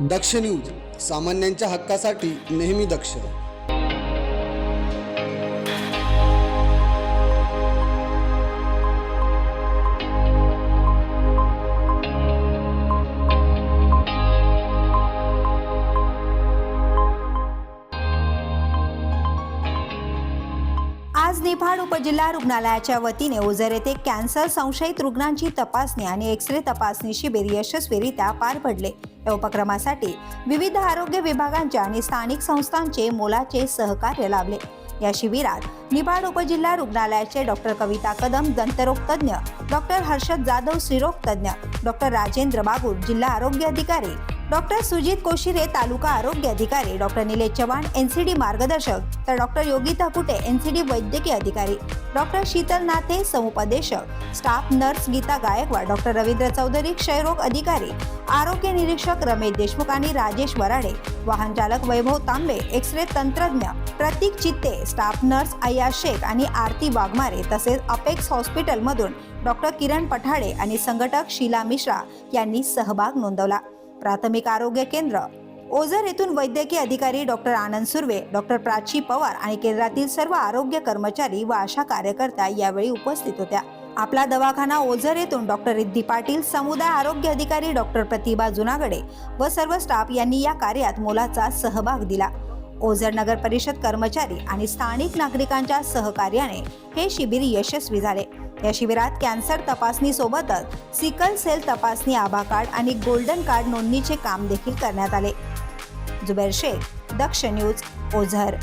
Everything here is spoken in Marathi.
दक्ष न्यूज सामान्यांच्या हक्कासाठी नेहमी दक्ष. आज निफाड उपजिल्हा रुग्णालयाच्या वतीने ओझर येथे कॅन्सर संशयित रुग्णांची तपासणी आणि एक्स रे तपासणी शिबिर यशस्वीरित्या पार पडले. या उपक्रमासाठी विविध आरोग्य विभागांच्या आणि स्थानिक संस्थांचे मोलाचे सहकार्य लाभले. या शिबिरात निफाड उपजिल्हा रुग्णालयाचे डॉक्टर कविता कदम दंतरोगतज्ञ डॉक्टर हर्षद जाधव स्त्रीरोग डॉक्टर राजेंद्र बागुल जिल्हा आरोग्य अधिकारी डॉक्टर सुजित कोशिरे तालुका आरोग्य अधिकारी. डॉक्टर निलेश चव्हाण एनसीडी मार्गदर्शक. तर डॉक्टर योगिता कुटे एनसीडी वैद्यकीय अधिकारी. डॉक्टर शीतल नाथे समुपदेशक. Staff nurse Geeta Gaikwad doctor Ravindra Chaudhari क्षयरोग अधिकारी. आरोग्य निरीक्षक रमेश देशमुख आणि राजेश वराडे. वाहन चालक वैभव तांबे एक्स रे तंत्रज्ञ प्रतीक चित्ते स्टाफ नर्स अय्या शेख आणि आरती वाघमारे तसेच अपेक्स हॉस्पिटलमधून डॉक्टर किरण पठाडे आणि संघटक शीला मिश्रा यांनी सहभाग नोंदवला. प्राथमिक आरोग्य केंद्र. ओझर येथून वैद्यकीय अधिकारी डॉक्टर आनंद सुर्वे डॉक्टर प्राची पवार आणि केंद्रातील सर्व आरोग्य कर्मचारी व आशा कार्यकर्त्या यावेळी उपस्थित होत्या. आपला दवाखाना ओझर येथून डॉक्टर रिद्धी पाटील समुदाय आरोग्य अधिकारी डॉक्टर प्रतिभा जुनागडे व सर्व स्टाफ यांनी या कार्यात मोलाचा सहभाग दिला. ओझर नगर परिषद कर्मचारी आणि स्थानिक नागरिकांच्या सहकार्याने हे शिबिर यशस्वी झाले. या शिबिरात कॅन्सर तपासणी सोबतच सिकल सेल तपासणी आभा कार्ड आणि गोल्डन कार्ड नोंदणीचे काम देखील करण्यात आले. जुबेर शेख दक्ष न्यूज ओझर.